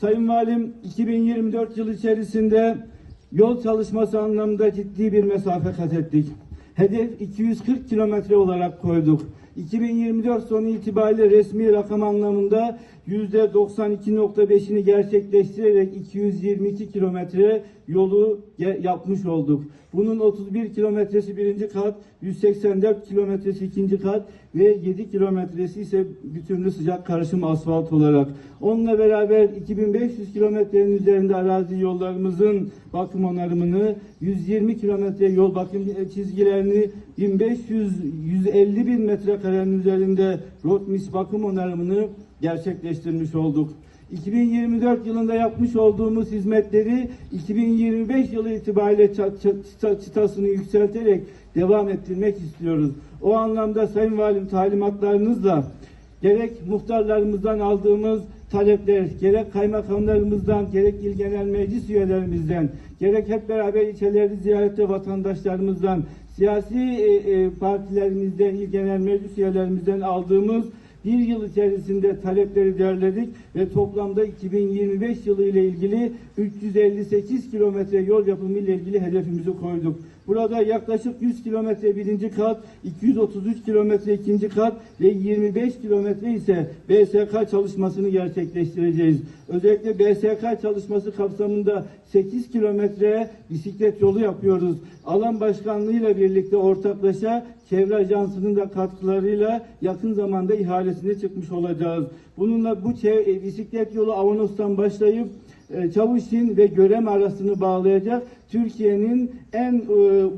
Sayın Valim 2024 yıl içerisinde yol çalışması anlamında ciddi bir mesafe kat ettik. Hedef 240 kilometre olarak koyduk. 2024 sonu itibariyle resmi rakam anlamında %92.5'ini gerçekleştirerek 222 kilometre yolu yapmış olduk. Bunun 31 kilometresi birinci kat, 184 kilometresi ikinci kat ve 7 kilometresi ise bütünlü sıcak karışım asfalt olarak. Onunla beraber 2500 kilometrenin üzerinde arazi yollarımızın bakım onarımını, 120 kilometre yol bakım çizgilerini, 1500 150 bin metrekarenin üzerinde rotmis bakım onarımını gerçekleştirmiş olduk. 2024 yılında yapmış olduğumuz hizmetleri 2025 yılı itibariyle çıtasını yükselterek devam ettirmek istiyoruz. O anlamda Sayın Valim talimatlarınızla gerek muhtarlarımızdan aldığımız talepler, gerek kaymakamlarımızdan, gerek il genel meclis üyelerimizden, gerek hep beraber ilçeleri ziyarette vatandaşlarımızdan, siyasi e, e, partilerimizden, il genel meclis üyelerimizden aldığımız bir yıl içerisinde talepleri derledik ve toplamda 2025 yılı ile ilgili 358 kilometre yol yapımı ile ilgili hedefimizi koyduk. Burada yaklaşık 100 kilometre birinci kat, 233 kilometre ikinci kat ve 25 kilometre ise BSK çalışmasını gerçekleştireceğiz. Özellikle BSK çalışması kapsamında 8 kilometre bisiklet yolu yapıyoruz. Alan başkanlığıyla birlikte ortaklaşa Çevre Ajansı'nın da katkılarıyla yakın zamanda ihalesine çıkmış olacağız. Bununla bu e, bisiklet yolu Avanos'tan başlayıp Çavuşin ve Görem arasını bağlayacak Türkiye'nin en e,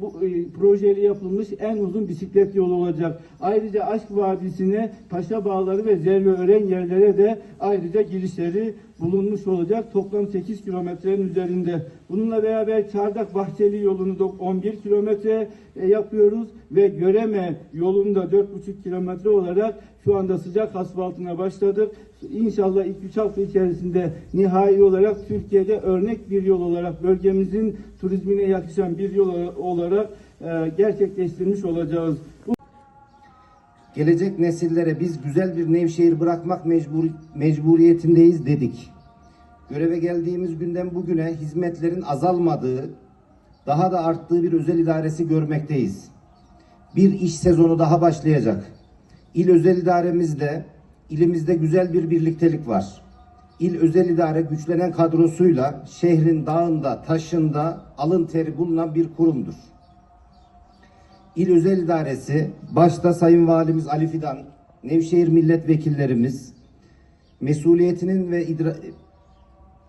bu, e, projeli yapılmış en uzun bisiklet yolu olacak. Ayrıca Aşk Vadisi'ne, Paşa Bağları ve Zerve Ören yerlere de ayrıca girişleri bulunmuş olacak. Toplam 8 kilometrenin üzerinde. Bununla beraber Çardak Bahçeli yolunu da 11 kilometre e, yapıyoruz ve Göreme yolunu da 4,5 kilometre olarak şu anda sıcak asfaltına başladık. İnşallah 2-3 hafta içerisinde nihai olarak Türkiye'de örnek bir yol olarak bölgemizin turizmine yakışan bir yol olarak e, gerçekleştirmiş olacağız. Gelecek nesillere biz güzel bir Nevşehir bırakmak mecbur, mecburiyetindeyiz dedik. Göreve geldiğimiz günden bugüne hizmetlerin azalmadığı, daha da arttığı bir özel idaresi görmekteyiz. Bir iş sezonu daha başlayacak. İl özel idaremizde, ilimizde güzel bir birliktelik var. İl özel idare güçlenen kadrosuyla şehrin dağında, taşında alın teri bulunan bir kurumdur. İl Özel İdaresi, başta Sayın Valimiz Ali Fidan, Nevşehir milletvekillerimiz, mesuliyetinin ve idra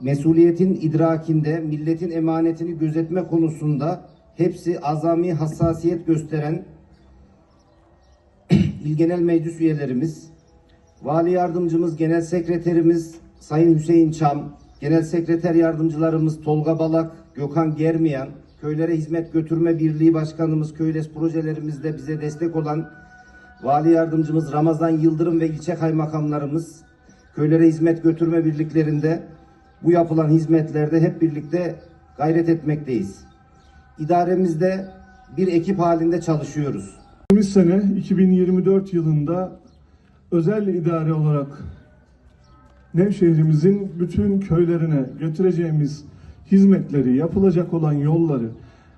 mesuliyetin idrakinde milletin emanetini gözetme konusunda hepsi azami hassasiyet gösteren İl Genel Meclis üyelerimiz, Vali Yardımcımız, Genel Sekreterimiz Sayın Hüseyin Çam, Genel Sekreter Yardımcılarımız Tolga Balak, Gökhan Germiyan, Köylere Hizmet Götürme Birliği Başkanımız Köyles projelerimizde bize destek olan Vali Yardımcımız Ramazan Yıldırım ve ilçe kaymakamlarımız Köylere Hizmet Götürme Birliklerinde bu yapılan hizmetlerde hep birlikte gayret etmekteyiz. İdaremizde bir ekip halinde çalışıyoruz. Geçtiğimiz sene 2024 yılında özel idare olarak Nevşehir'imizin bütün köylerine götüreceğimiz hizmetleri, yapılacak olan yolları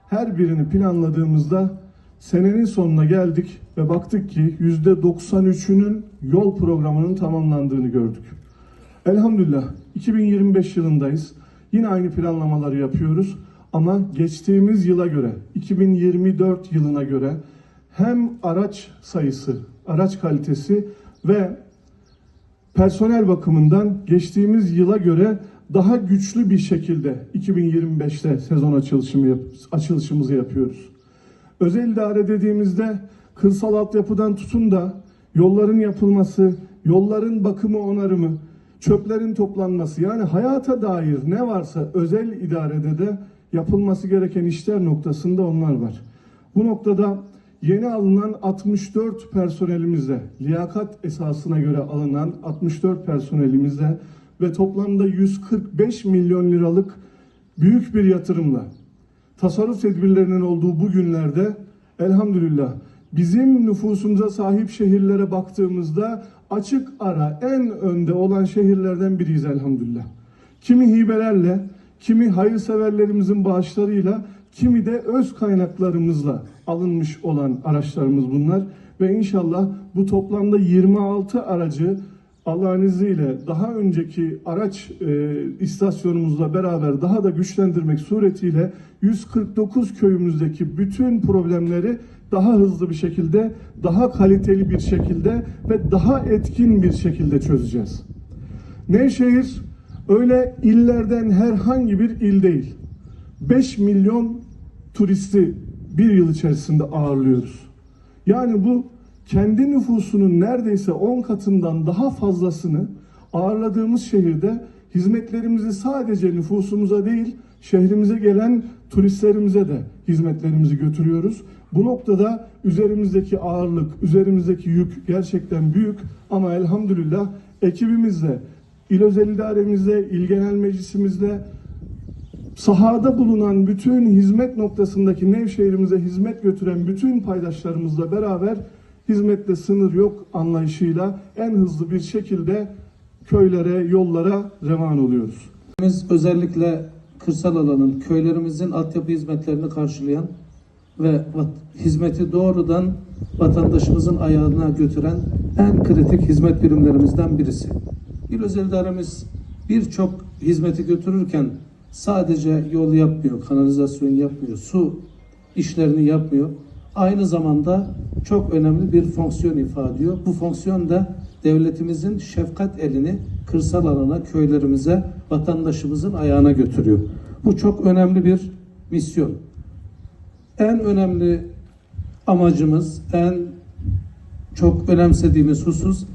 her birini planladığımızda senenin sonuna geldik ve baktık ki %93'ünün yol programının tamamlandığını gördük. Elhamdülillah 2025 yılındayız. Yine aynı planlamaları yapıyoruz ama geçtiğimiz yıla göre 2024 yılına göre hem araç sayısı, araç kalitesi ve personel bakımından geçtiğimiz yıla göre daha güçlü bir şekilde 2025'te sezon açılışımı yap- açılışımızı yapıyoruz. Özel idare dediğimizde kırsal altyapıdan tutun da yolların yapılması, yolların bakımı onarımı, çöplerin toplanması yani hayata dair ne varsa özel idarede de yapılması gereken işler noktasında onlar var. Bu noktada yeni alınan 64 personelimizle, liyakat esasına göre alınan 64 personelimizle ve toplamda 145 milyon liralık büyük bir yatırımla tasarruf tedbirlerinin olduğu bu günlerde elhamdülillah bizim nüfusumuza sahip şehirlere baktığımızda açık ara en önde olan şehirlerden biriyiz elhamdülillah. Kimi hibelerle, kimi hayırseverlerimizin bağışlarıyla, kimi de öz kaynaklarımızla alınmış olan araçlarımız bunlar. Ve inşallah bu toplamda 26 aracı Allah'ın izniyle daha önceki araç e, istasyonumuzla beraber daha da güçlendirmek suretiyle 149 köyümüzdeki bütün problemleri daha hızlı bir şekilde, daha kaliteli bir şekilde ve daha etkin bir şekilde çözeceğiz. Nevşehir öyle illerden herhangi bir il değil. 5 milyon turisti bir yıl içerisinde ağırlıyoruz. Yani bu kendi nüfusunun neredeyse 10 katından daha fazlasını ağırladığımız şehirde hizmetlerimizi sadece nüfusumuza değil şehrimize gelen turistlerimize de hizmetlerimizi götürüyoruz. Bu noktada üzerimizdeki ağırlık, üzerimizdeki yük gerçekten büyük ama elhamdülillah ekibimizle, il özel idaremizle, il genel meclisimizle sahada bulunan bütün hizmet noktasındaki Nevşehir'imize hizmet götüren bütün paydaşlarımızla beraber hizmette sınır yok anlayışıyla en hızlı bir şekilde köylere, yollara revan oluyoruz. Biz özellikle kırsal alanın, köylerimizin altyapı hizmetlerini karşılayan ve hizmeti doğrudan vatandaşımızın ayağına götüren en kritik hizmet birimlerimizden birisi. İl özel idaremiz birçok hizmeti götürürken sadece yol yapmıyor, kanalizasyon yapmıyor, su işlerini yapmıyor. Aynı zamanda çok önemli bir fonksiyon ifade ediyor. Bu fonksiyon da devletimizin şefkat elini kırsal alana, köylerimize, vatandaşımızın ayağına götürüyor. Bu çok önemli bir misyon. En önemli amacımız, en çok önemsediğimiz husus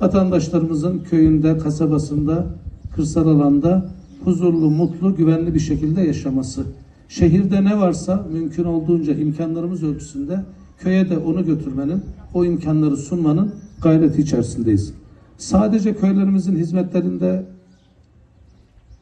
vatandaşlarımızın köyünde, kasabasında, kırsal alanda huzurlu, mutlu, güvenli bir şekilde yaşaması. Şehirde ne varsa mümkün olduğunca imkanlarımız ölçüsünde köye de onu götürmenin, o imkanları sunmanın gayreti içerisindeyiz. Sadece köylerimizin hizmetlerinde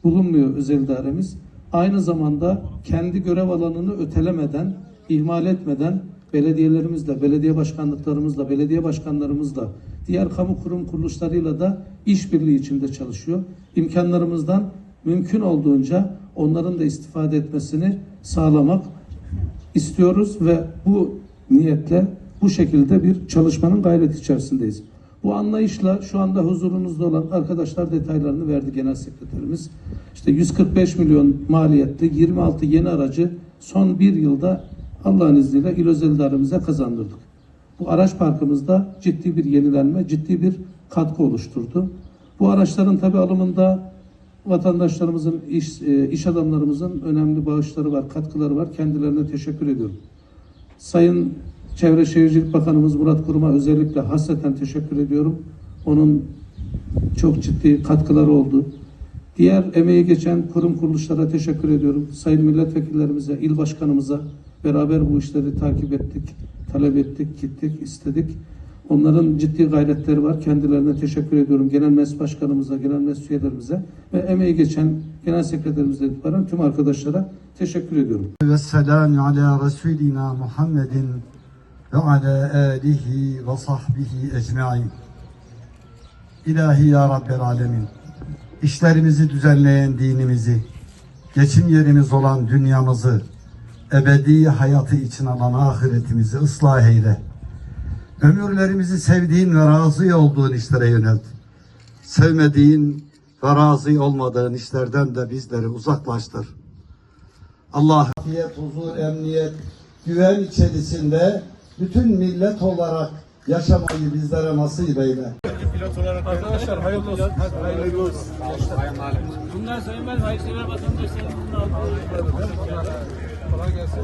bulunmuyor özel idaremiz. Aynı zamanda kendi görev alanını ötelemeden, ihmal etmeden belediyelerimizle, belediye başkanlıklarımızla, belediye başkanlarımızla, diğer kamu kurum kuruluşlarıyla da işbirliği içinde çalışıyor. İmkanlarımızdan mümkün olduğunca onların da istifade etmesini sağlamak istiyoruz ve bu niyetle bu şekilde bir çalışmanın gayreti içerisindeyiz. Bu anlayışla şu anda huzurunuzda olan arkadaşlar detaylarını verdi genel sekreterimiz. İşte 145 milyon maliyetli 26 yeni aracı son bir yılda Allah'ın izniyle il özel kazandırdık. Bu araç parkımızda ciddi bir yenilenme, ciddi bir katkı oluşturdu. Bu araçların tabi alımında vatandaşlarımızın, iş, e, iş adamlarımızın önemli bağışları var, katkıları var. Kendilerine teşekkür ediyorum. Sayın Çevre Şehircilik Bakanımız Murat Kurum'a özellikle hasreten teşekkür ediyorum. Onun çok ciddi katkıları oldu. Diğer emeği geçen kurum kuruluşlara teşekkür ediyorum. Sayın milletvekillerimize, il başkanımıza beraber bu işleri takip ettik, talep ettik, gittik, istedik. Onların ciddi gayretleri var. Kendilerine teşekkür ediyorum. Genel Meclis Başkanımıza, Genel Meclis üyelerimize ve emeği geçen Genel Sekreterimizden itibaren tüm arkadaşlara teşekkür ediyorum. ve selamu ala Resulina Muhammedin ve ala alihi ve sahbihi ecmain. İlahi ya Rabbel alemin. İşlerimizi düzenleyen dinimizi, geçim yerimiz olan dünyamızı, ebedi hayatı için alan ahiretimizi ıslah eyle. Ömürlerimizi sevdiğin ve razı olduğun işlere yönelt. Sevmediğin ve razı olmadığın işlerden de bizleri uzaklaştır. Allah afiyet, huzur, emniyet, güven içerisinde bütün millet olarak yaşamayı bizlere nasip eyle. Bundan sonra ben hayırsever vatandaşlarımızın aldığı Kolay gelsin.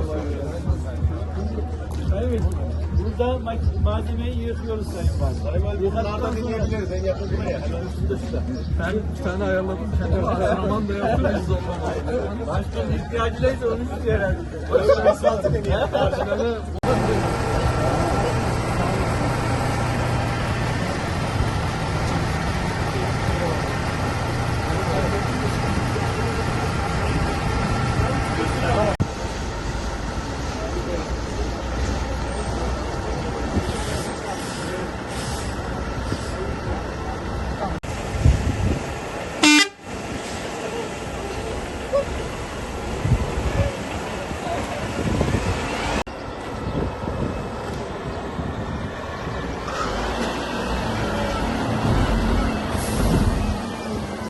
Sayın Vekilim, burada ma- malzemeyi yıkıyoruz Sayın Valim. Yıkadıktan sonra... Ben yapın buraya. Ben bir tane ayarladım. Kendim antrenman da yaptım. Biz Başkanın ihtiyacı neyse onu istiyor herhalde. Başkanın ispatı ne?